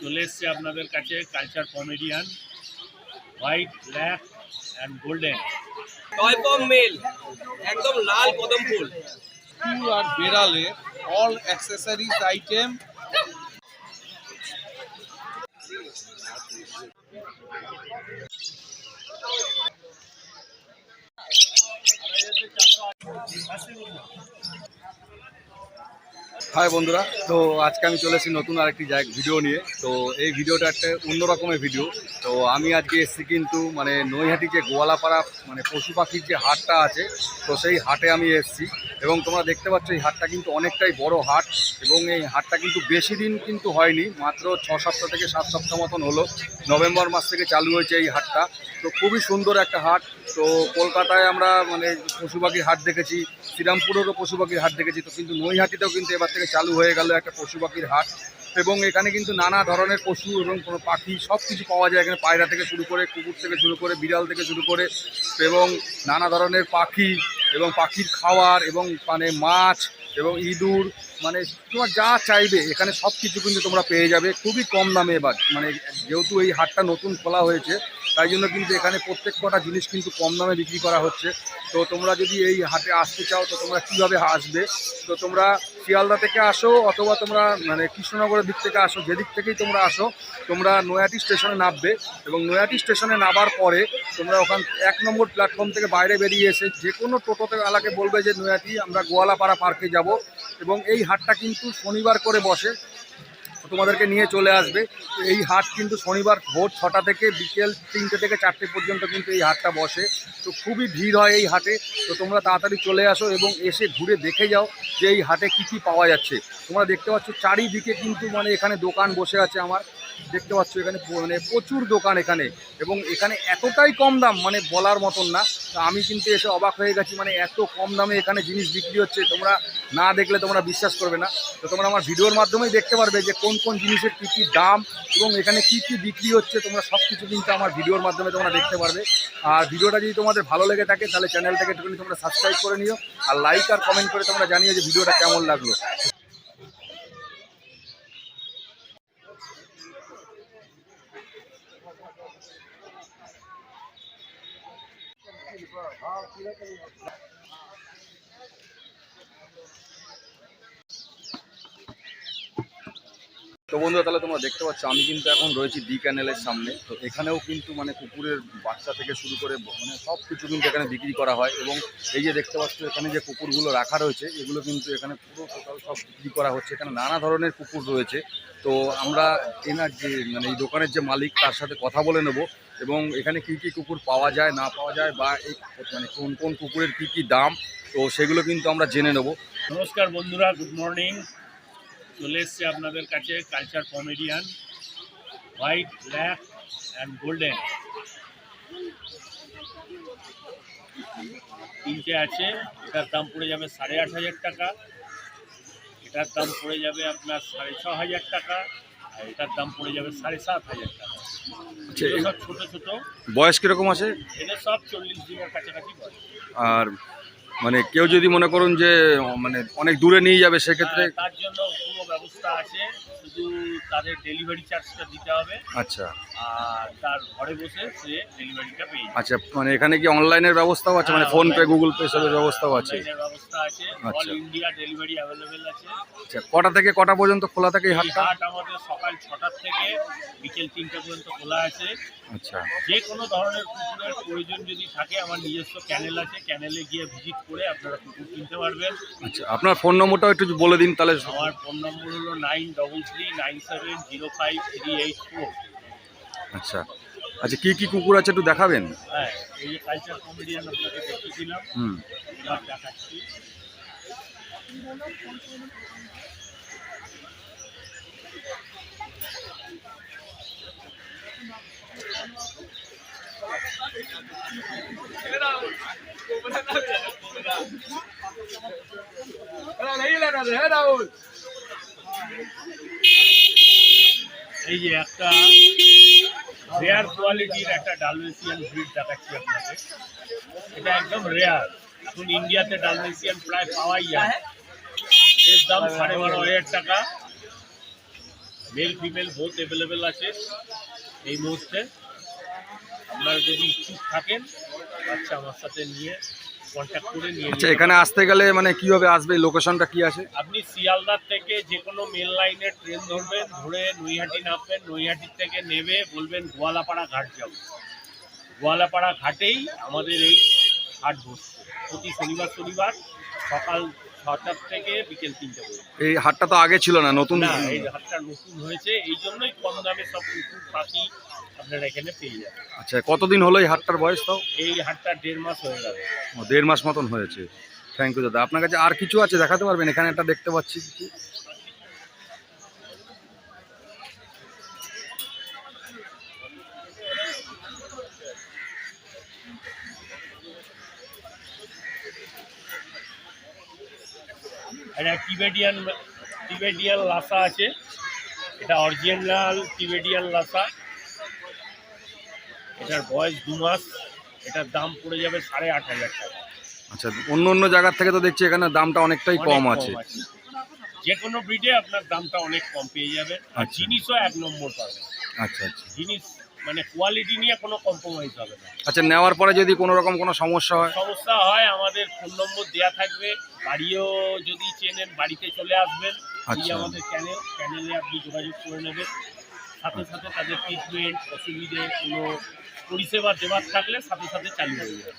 চলে এসছে আপনাদের কাছে culture comedian white black and golden toy pom male একদম লাল কদম ফুল। আর বেড়ালে all accessories item হাই বন্ধুরা, তো আজকে আমি চলে এসেছি নতুন আরেকটি জায়গা ভিডিও নিয়ে। তো এই ভিডিওটা একটা অন্য রকমের ভিডিও। তো আমি আজকে এসেছি কিন্তু মানে নৈহাটি যে গোয়ালাপাড়া মানে পশু পাখির যে হাটটা আছে, তো সেই হাটে আমি এসেছি। এবং তোমরা দেখতে পাচ্ছ এই হাটটা কিন্তু অনেকটাই বড় হাট এবং এই হাটটা কিন্তু বেশি দিন কিন্তু হয়নি, মাত্র ছ সপ্তাহ থেকে সাত সপ্তাহ মতন হলো। নভেম্বর মাস থেকে চালু হয়েছে এই হাটটা। তো খুবই সুন্দর একটা হাট। তো কলকাতায় আমরা মানে পশু পাখির হাট দেখেছি, শ্রীরামপুরেরও পশু পাখির হাট দেখেছি। তো কিন্তু নৈহাটিতেও কিন্তু এবার থেকে চালু হয়ে গেল একটা পশু পাখির হাট এবং এখানে কিন্তু নানা ধরনের পশু এবং কোনো পাখি সব কিছু পাওয়া যায় এখানে পায়রা থেকে শুরু করে, কুকুর থেকে শুরু করে, বিড়াল থেকে শুরু করে এবং নানা ধরনের পাখি এবং পাখির খাওয়ার এবং মানে মাছ এবং ইঁদুর মানে তোমার যা চাইবে এখানে সব কিছু কিন্তু তোমরা পেয়ে যাবে। খুবই কম দামে এবার মানে যেহেতু এই হাটটা নতুন খোলা হয়েছে তাই জন্য কিন্তু এখানে প্রত্যেক কটা জিনিস কিন্তু কম দামে বিক্রি করা হচ্ছে। তো তোমরা যদি এই হাটে আসতে চাও, তো তোমরা কীভাবে আসবে? তো তোমরা শিয়ালদা থেকে আসো অথবা তোমরা মানে কৃষ্ণনগরের দিক থেকে আসো, যেদিক থেকেই তোমরা আসো, তোমরা নয়াটি স্টেশনে নামবে এবং নয়াটি স্টেশনে নামার পরে তোমরা ওখান এক নম্বর প্ল্যাটফর্ম থেকে বাইরে বেরিয়ে এসে যে কোনো টোটোতে আলাকে বলবে যে, নয়াটি, আমরা গোয়ালাপাড়া পার্কে যাব। এবং এই হাটটা কিন্তু শনিবার করে বসে। তোমাদেরকে নিয়ে চলে আসবে। এই হাট কিন্তু শনিবার ভোর ছটা থেকে বিকেল তিনটে থেকে চারটে পর্যন্ত কিন্তু এই হাটটা বসে। তো খুবই ভিড় হয় এই হাটে। তো তোমরা তাড়াতাড়ি চলে আসো এবং এসে ঘুরে দেখে যাও যে এই হাটে কী কী পাওয়া যাচ্ছে। তোমরা দেখতে পাচ্ছ চারিদিকে কিন্তু মানে এখানে দোকান বসে আছে আমার। দেখতে পাচ্ছ এখানে মানে প্রচুর দোকান এখানে এবং এখানে এতটাই কম দাম মানে বলার মতন না। আমি কিন্তু এসে অবাক হয়ে গেছি মানে এত কম দামে এখানে জিনিস বিক্রি হচ্ছে, তোমরা না দেখলে তোমরা বিশ্বাস করবে না। তো তোমরা আমার ভিডিওর মাধ্যমেই দেখতে পারবে যে কোন কোন জিনিসের কী কী দাম এবং এখানে কী কী বিক্রি হচ্ছে, তোমরা সব কিছু কিন্তু আমার ভিডিওর মাধ্যমে তোমরা দেখতে পারবে। আর ভিডিওটা যদি তোমাদের ভালো লেগে থাকে, তাহলে চ্যানেলটাকে একটুখানি তোমরা সাবস্ক্রাইব করে নিও। আর লাইক আর কমেন্ট করে তোমরা জানিও যে ভিডিওটা কেমন লাগল। তো বন্ধুরা, তাহলে তোমরা দেখতে পাচ্ছ, আমি কিন্তু এখন রয়েছি ডি ক্যানেলের সামনে। তো এখানেও কিন্তু মানে কুকুরের বাচ্চা থেকে শুরু করে মানে সব কিছু কিন্তু এখানে বিক্রি করা হয় এবং এই যে দেখতে পাচ্ছ, এখানে যে কুকুরগুলো রাখা রয়েছে, এগুলো কিন্তু এখানে পুরো টোটাল সব বিক্রি করা হচ্ছে। এখানে নানা ধরনের কুকুর রয়েছে। তো আমরা এনার যে মানে এই দোকানের যে মালিক, তার সাথে কথা বলে নেব। এবং এখানে কী কী কুকুর পাওয়া যায়, না পাওয়া যায়, বা এই মানে কোন কোন কুকুরের কী কী দাম, তো সেগুলো কিন্তু আমরা জেনে নেব। নমস্কার বন্ধুরা গুড মর্নিং চলে এসছে আপনাদের কাছে culture comedian white black and golden তিনটে আছে, এটার দাম পড়ে যাবে সাড়ে আট হাজার টাকা। এটার দাম পড়ে যাবে আপনার সাড়ে ছ হাজার টাকা। আর এটার দাম পড়ে যাবে সাড়ে সাত হাজার টাকা। আচ্ছা এগুলো সব ছোটো ছোটো। বয়স কীরকম আছে? এদের সব চল্লিশ দিনের কাছাকাছি বয়স। আর মানে কেউ যদি মনে করুন যে মানে অনেক দূরে নিয়ে যাবে সেক্ষেত্রে তার জন্য পুরো ব্যবস্থা আছে। শুধু তাদের ডেলিভারি চার্জটা দিতে হবে। আচ্ছা। আর তার ঘরে বসে সে ডেলিভারিটা পেয়ে যাবে। আচ্ছা মানে এখানে কি অনলাইনের ব্যবস্থাও আছে? মানে ফোন পে গুগল পে সবের ব্যবস্থাও আছে? অনলাইনের ব্যবস্থা আছে। অল আচ্ছা। ইন্ডিয়া ডেলিভারি অ্যাভেলেবেল আছে। আচ্ছা কটা থেকে কটা পর্যন্ত খোলা থাকে এই এই হাটটা হাট আমাদের সকাল ছটার থেকে বিকেল তিনটা পর্যন্ত খোলা আছে। আচ্ছা। যে কোনো ধরনের কুকুরের প্রয়োজন যদি থাকে আমার নিজস্ব ক্যানেল আছে ক্যানেলে গিয়ে ভিজিট করে আপনারা কুকুর কিনতে পারবেন। আচ্ছা আপনার ফোন নম্বরটাও একটু বলে দিন তাহলে আমার ফোন নম্বর হলো nine double three nine seven zero five three eight four আচ্ছা। আচ্ছা কি কি কুকুর আছে একটু দেখাবেন? হ্যাঁ এই যে কালচার কমেডিয়ান আপনাকে দেখিয়েছিলাম হুম। দেখাচ্ছি এই যে একটা রেয়ার কোয়ালিটির একটা ডালমেসিয়ান ব্রিড দেখাচ্ছি আপনাকে। এটা একদম রেয়ার এখন ইন্ডিয়াতে ডালমেসিয়ান প্রায় পাওয়াই যায়। এর দাম সাড়ে বারো হাজার টাকা। মেল ফিমেল বোথ অ্যাভেলেবেল আছে এই মুহূর্তে। আপনারা যদি ইচ্ছুক থাকেন আচ্ছা আমার সাথে নিয়ে কন্ট্যাক্ট করে নিয়ে আচ্ছা এখানে আসতে গেলে মানে কীভাবে আসবে? লোকেশনটা কি আছে? আপনি শিয়ালদার থেকে যে কোনো মেল লাইনে ট্রেন ধরবেন ধরে নৈহাটি নামবেন নৈহাটির থেকে নেবে বলবেন গোয়ালাপাড়া ঘাট যাব গোয়ালাপাড়া ঘাটেই আমাদের এই হাট বসছে। প্রতি শনিবার শনিবার সকাল ছটার থেকে বিকেল তিনটে পর্যন্ত। এই হাটটা তো আগে ছিল না নতুন না এই হাটটা নতুন হয়েছে এই জন্যই কম দামে সব কুকুর পাখি আপনারা এখানে পেয়ে যাবেন। আচ্ছা কতদিন হলো এই হাটটার বয়স তাও? এই হাটটা দেড় মাস হয়ে গেল। ও, দেড় মাস মতন হয়েছে। থ্যাংক ইউ দাদা। আপনার কাছে আর কিছু আছে দেখাতে পারবেন? এখানে একটা দেখতে পাচ্ছি। কিছু এটা টিবেটিয়ান টিবেটিয়ান লাসা আছে। এটা অরিজিনাল টিবেটিয়ান লাসা। এটার বয়স দু মাস এটার দাম পড়ে যাবে সাড়ে আট হাজার টাকা। আচ্ছা অন্য অন্য জায়গার থেকে তো দেখছি এখানে দামটা অনেকটাই কম আছে। যে কোনো ব্রিডে আপনার দামটা অনেক কম পেয়ে যাবেন আর আচ্ছা। জিনিসও এক নম্বর পাবেন। আচ্ছা আচ্ছা। জিনিস মানে কোয়ালিটি নিয়ে কোনো কম্প্রোমাইজ হবে না। আচ্ছা নেওয়ার পরে যদি কোনো রকম কোনো সমস্যা হয়? সমস্যা হয় আমাদের ফোন নম্বর দেওয়া থাকবে। বাড়িও যদি চেনেন বাড়িতে চলে আসবেন এই আচ্ছা। আমাদের চ্যানেল চ্যানেলে আপনি যোগাযোগ করে নেবেন। সাথে সাথে তাদের ট্রিটমেন্ট অসুবিধে কোনো পরিষেবা দেওয়ার থাকলে সাথে সাথে চালু হয়ে যাবে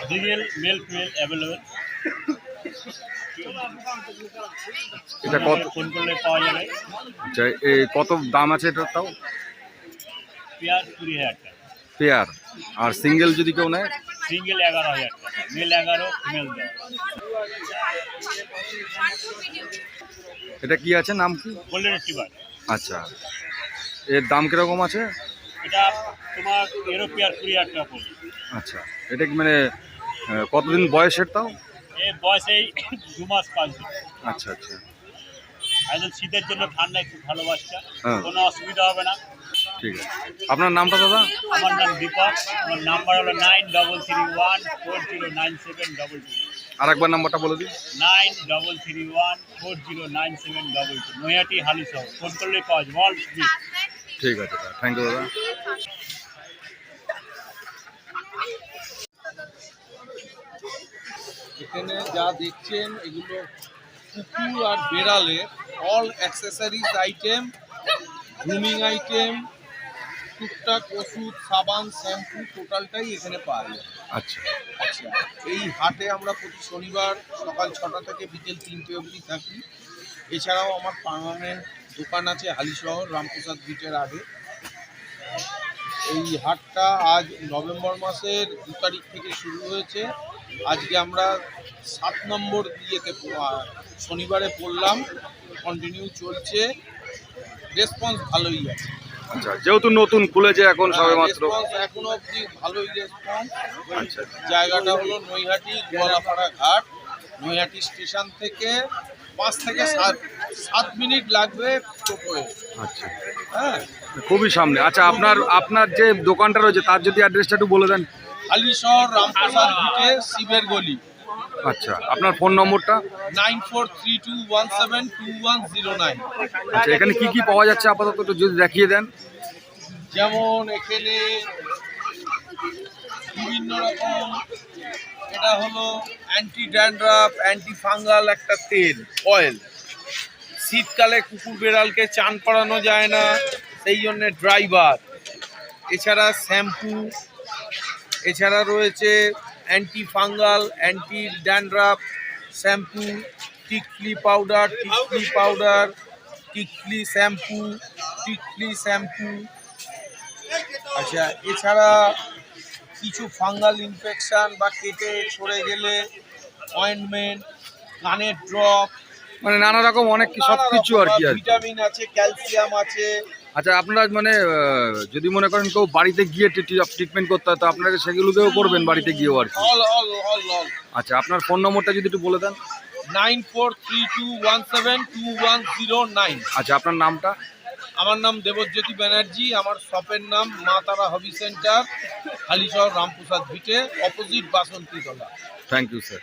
ফিমেল মেল ফিমেল অ্যাভেলেবেল এটা কত? পাওয়া যাবে এই কত দাম আছে এটার তাও? পেয়ার। আর সিঙ্গেল যদি কেউ নেয়? সিঙ্গেল এগারো হাজার টাকা মেল এগারো ফিমেল এটা কি আছে নাম কি? গোল্ডেন আচ্ছা। এর দাম কীরকম আছে? এটা তোমার কুড়ি হাজার টাকা আচ্ছা। এটা কি মানে কতদিন বয়সের তাও? এই বয়সেই দু মাস পাঁচ দিন। আচ্ছা আচ্ছা। একদম শীতের জন্য ঠান্ডায় খুব ভালো বাচ্চা হ্যাঁ। কোনো অসুবিধা হবে না। ঠিক আছে। আপনার নামটা দাদা? আমার নাম দীপক। আমার নাম্বার হলো nine double three one four zero nine seven double two. আর একবার নাম্বারটা বলে দিন। Nine double three one four zero nine seven double two. Naihati Halisahar. Phone করলে পাওয়া যাবে। ঠিক আছে থ্যাংক ইউ দাদা। এখানে যা দেখছেন এগুলো কুকুর আর বেড়ালের all accessories item grooming item টুকটাক ওষুধ সাবান শ্যাম্পু টোটালটাই এখানে পাওয়া যায়। আচ্ছা। আচ্ছা এই হাটে আমরা প্রতি শনিবার সকাল ছটা থেকে বিকেল তিনটে অবধি থাকি। এছাড়াও আমার পার্মানেন্ট দোকান আছে হালিশহর রামপ্রসাদ বিচের আগে। এই হাটটা আজ নভেম্বর মাসের দু তারিখ থেকে শুরু হয়েছে। আজকে আমরা সাত নম্বর ইয়েতে শনিবারে পড়লাম। কন্টিনিউ চলছে। রেসপন্স ভালোই আছে। আচ্ছা যেহেতু নতুন খুলেছে এখন সবে মাত্র এখনও অবধি ভালোই রেসপন্স আচ্ছা। জায়গাটা হলো নৈহাটি গোয়ালাপাড়া ঘাট। নৈহাটি স্টেশন থেকে পাঁচ থেকে সাত সাত মিনিট লাগবে আচ্ছা। হ্যাঁ। খুবই সামনে। আচ্ছা আপনার আপনার যে দোকানটা রয়েছে তার যদি অ্যাড্রেসটা একটু বলে দেন। হালিশহর রামপ্রসাদ ভিটে শিবের গলি। আচ্ছা আপনার ফোন নম্বরটা? Nine four three two one seven two one zero nine. আচ্ছা এখানে কি কি পাওয়া যাচ্ছে আপাতত একটু যদি দেখিয়ে দেন। যেমন এখানে বিভিন্ন রকম এটা হলো অ্যান্টি ড্যান্ড্রাফ অ্যান্টি ফাঙ্গাল একটা তেল অয়েল। শীতকালে কুকুর বেড়ালকে চান করানো যায় না, সেই জন্য ড্রাইভার। এছাড়া শ্যাম্পু, এছাড়া রয়েছে anti fungal anti dandruff shampoo, টিকলি পাউডার টিকলি পাউডার, টিকলি শ্যাম্পু টিকলি শ্যাম্পু। আচ্ছা এছাড়া কিছু ফাঙ্গাল ইনফেকশান বা কেটে ছড়ে গেলে অয়েন্টমেন্ট কানের ড্রপ মানে নানা রকম অনেক সব কিছু আর কি ভিটামিন আছে ক্যালসিয়াম আছে। আচ্ছা আপনারা মানে যদি মনে করেন কেউ বাড়িতে গিয়ে ট্রিটমেন্ট করতে হয় তো আপনারা সেগুলোকেও করবেন বাড়িতে গিয়েও আর কি? আচ্ছা আপনার ফোন নম্বরটা যদি একটু বলে দেন। Nine four three two one seven two one zero nine. আচ্ছা আপনার নামটা? আমার নাম দেবজ্যোতি ব্যানার্জি আমার শপের নাম মা তারা হবি সেন্টার হালিশহর রামপ্রসাদ ভিটে opposite Basantitala thank you sir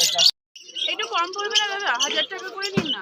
একটু কম পড়বে না দাদা হাজার টাকা করে নিন না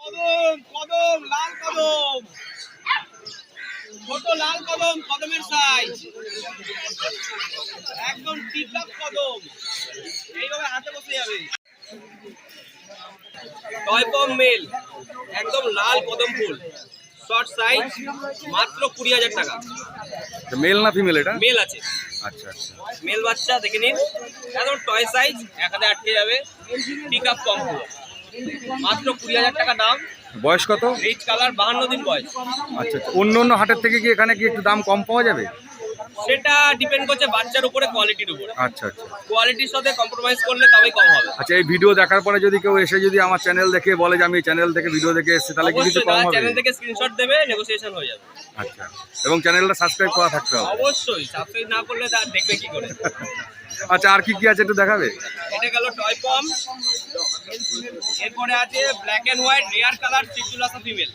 কদম কদম লাল কদম ছোট লাল কদম কদমের সাইজ একদম টিকটক কদম এইভাবে হাতে বসে যাবে টয়পম মেল একদম লাল কদম ফুল। শর্ট সাইজ মাত্র কুড়ি হাজার টাকা। মেল না ফিমেল এটা? মেল আছে। আচ্ছা আচ্ছা। মেল বাচ্চা দেখে নিন। একদম টয় সাইজ এক হাতে আটকে যাবে। পিক আপ কম ফুল মাত্র কুড়ি হাজার টাকা দাম। বয়স কত? রিচ কালার বাহান্ন দিন বয়স। আচ্ছা আচ্ছা। অন্য অন্য হাটের থেকে কি এখানে কি একটু দাম কম পাওয়া যাবে? সেটা ডিপেন্ড করছে বাচ্চার উপরে কোয়ালিটির উপরে। আচ্ছা আচ্ছা। কোয়ালিটির সাথে কম্প্রোমাইজ করলে তবেই কম হবে। আচ্ছা এই ভিডিও দেখার পরে যদি কেউ এসে যদি আমার চ্যানেল দেখে বলে যে আমি চ্যানেল থেকে ভিডিও দেখে এসেছি তাহলে কি কিছু কম হবে? চ্যানেল থেকে স্ক্রিনশট দেবে নেগোসিয়েশন হয়ে যাবে। আচ্ছা এবং চ্যানেলটা সাবস্ক্রাইব করা থাকতে হবে। অবশ্যই সাবস্ক্রাইব না করলে তার দেখবে কি করে? আচ্ছা আর কি কি আছে একটু দেখাবে? এটা গেল টয় পম এরপরে আছে black and white rare colour চিকুলাসা female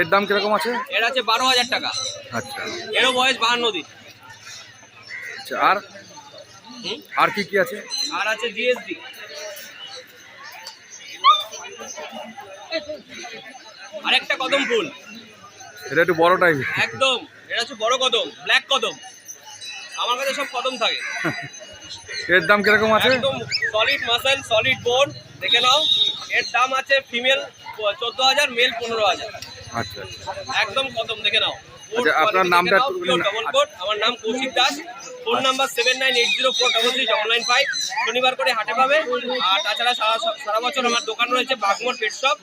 এর দাম কীরকম আছে? এর আছে বারো হাজার টাকা। আচ্ছা। এরও বয়স বাহান্ন দিন। আচ্ছা আর? আর কি কি আছে? আর আছে জিএসডি আরেকটা কদম ফুল। এটা একটু বড় টাইপ একদম। এটা হচ্ছে বড় কদম ব্ল্যাক কদম। আমার কাছে সব কদম থাকে। এর দাম কীরকম আছে? একদম সলিড মাসেল সলিড বোন দেখে নাও। এর দাম আছে ফিমেল চোদ্দ হাজার মেল পনেরো হাজার। আচ্ছা আচ্ছা। একদম কদম দেখে নাও। আচ্ছা, আপনার নামটা। আমার নাম Koushik Das. Phone number seven nine eight zero four double three double nine five শনিবার করে হাটে পাবে। আর তাছাড়া সারা সারা বছর আমার দোকান রয়েছে Bagmor pet shop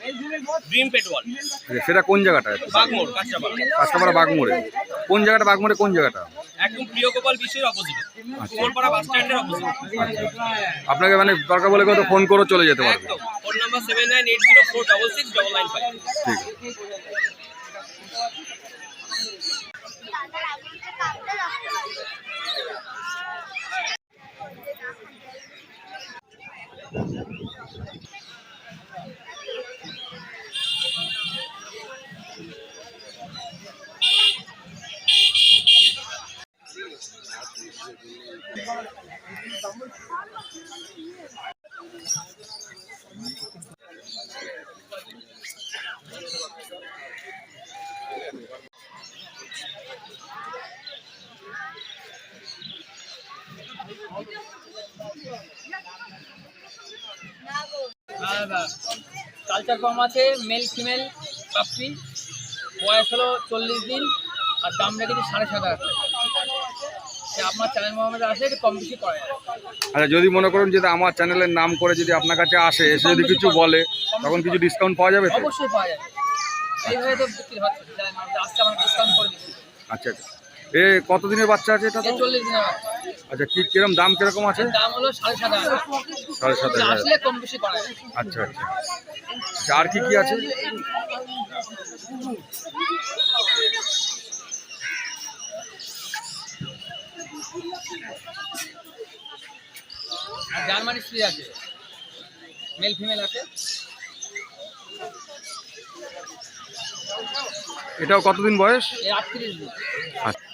dream pet world আচ্ছা, সেটা কোন জায়গাটা? বাগমোড় কাঁচরাপাড়া। বাগমোড়ে। কোন জায়গাটা বাগমোড়ে কোন জায়গাটা? একদম প্রিয় গোপাল বিশ্বের অপোজিট কুমোরপাড়া বাস স্ট্যান্ডের অপোজিট আপনাকে মানে দরকার বলে কত ফোন করে চলে যেতে পারবে। Phone number seven nine eight zero four double six double nine five ঠিক আছে। আর কালচার ফর্ম আছে মেল ফিমেল পাপ্পি বয়স হলো চল্লিশ দিন আর দাম রেখেছি সাড়ে সাত হাজার আপনার চ্যানেল মোহাম্মদে আসলে একটু কম বেশি করে। আচ্ছা যদি মনে করুন যদি আমার চ্যানেলের নাম করে যদি আপনার কাছে আসে এসে যদি কিছু বলে তখন কিছু ডিসকাউন্ট পাওয়া যাবে অবশ্যই পাওয়া যাবে। এইভাবে তো বিক্রি হচ্ছে আসছে আমরা ডিসকাউন্ট করে দিচ্ছি। আচ্ছা আচ্ছা। এ কতদিনের বাচ্চা আছে এটা তো? আচ্ছা কি কিরম দাম কীরকম আছে? দাম হলো সাড়ে সাত হাজার। কম বেশি আচ্ছা, আচ্ছা আচ্ছা। আর কি কি আছে? জার্মানি স্ত্রী আছে। মেল ফিমেল আছে। এটাও কতদিন বয়স? আটত্রিশ দিন। আচ্ছা।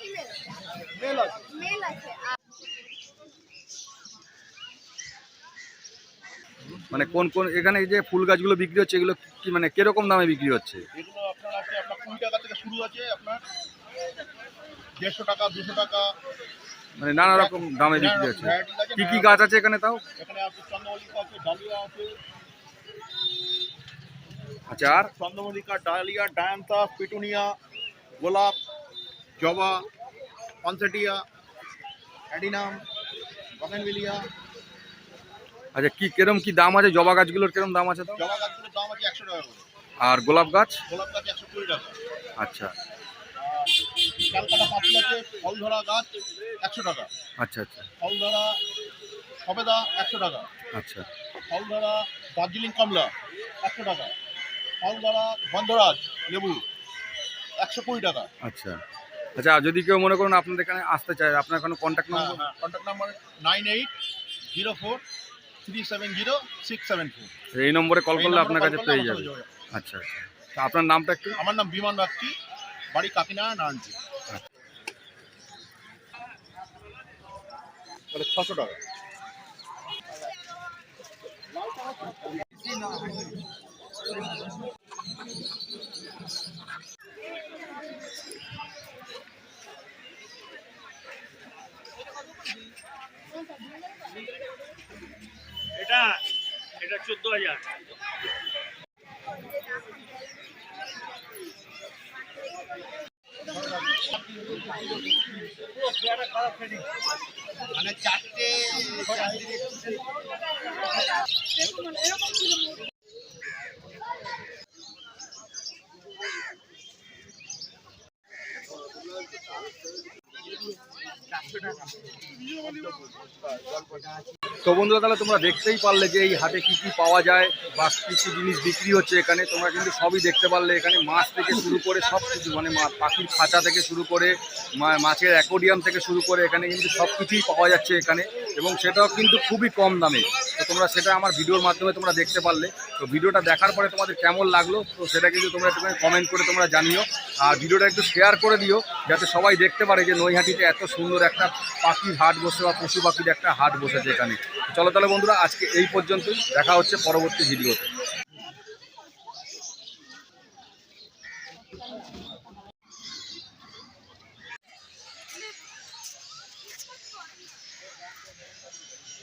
মানে কোন কোন এখানে যে ফুল গাছগুলো বিক্রি হচ্ছে এগুলো কি মানে কীরকম দামে বিক্রি হচ্ছে? এগুলো আপনার আছে আপনার কুড়ি টাকা থেকে শুরু আছে আপনার দেড়শো টাকা দুশো টাকা। মানে নানা রকম দামে বিক্রি হচ্ছে। কি কি গাছ আছে এখানে তাও? এখানে আছে চন্দ্রমল্লিকা আছে ডালিয়া আছে। আচ্ছা আর? চন্দ্রমল্লিকা ডালিয়া ডায়ান্তা পিটুনিয়া গোলাপ জবা পনসেটিয়া অ্যাডিনাম বগেনভিলিয়া আচ্ছা কি কিরম কি দাম আছে? জবা গাছগুলোর কিরম দাম আছে জবা গাছগুলোর দাম আছে একশো টাকা করে। আর গোলাপ গাছ? গোলাপ গাছ একশো কুড়ি টাকা। আচ্ছা। আর ক্যালকাটা পাঁচিল আছে ফল ধরা গাছ একশো টাকা। আচ্ছা আচ্ছা। ফল ধরা সবেদা একশো টাকা। আচ্ছা। ফল ধরা দার্জিলিং কমলা একশো টাকা। ফল ধরা গন্ধরাজ লেবু একশো কুড়ি টাকা। আচ্ছা। আচ্ছা যদি কেউ মনে করুন আপনাদের এখানে আসতে চায় আপনার কোনো contact number contact number nine eight zero four three seven zero six seven four. এই নম্বরে কল করলে আপনার কাছে পেয়ে যাবে। আচ্ছা আচ্ছা। তা আপনার নামটা একটু? আমার নাম বিমান বাগচি বাড়ি কাকিনাড়া নারায়ণজি ছশো টাকা। এটা এটা চোদ্দ হাজার। মানে চারটে তো বন্ধুরা, তাহলে তোমরা দেখতেই পারলে যে এই হাটে কি কি পাওয়া যায় বা কি কি জিনিস বিক্রি হচ্ছে এখানে। তোমরা কিন্তু সবই দেখতে পারলে এখানে মাছ থেকে শুরু করে সব কিছু মানে পাখির খাঁচা থেকে শুরু করে মাছের অ্যাকোডিয়াম থেকে শুরু করে এখানে কিন্তু সব কিছুই পাওয়া যাচ্ছে এখানে এবং সেটাও কিন্তু খুবই কম দামে। তোমরা সেটা আমার ভিডিওর মাধ্যমে তোমরা দেখতে পারলে। তো ভিডিওটা দেখার পরে তোমাদের কেমন লাগল, তো সেটা কিন্তু তোমরা একটুখানি কমেন্ট করে তোমরা জানিও। আর ভিডিওটা একটু শেয়ার করে দিও, যাতে সবাই দেখতে পারে যে নৈহাটিতে এত সুন্দর একটা পাখির হাট বসে বা পশু পাখির একটা হাট বসেছে এখানে। চলো তাহলে বন্ধুরা, আজকে এই পর্যন্তই। দেখা হচ্ছে পরবর্তী ভিডিওতে।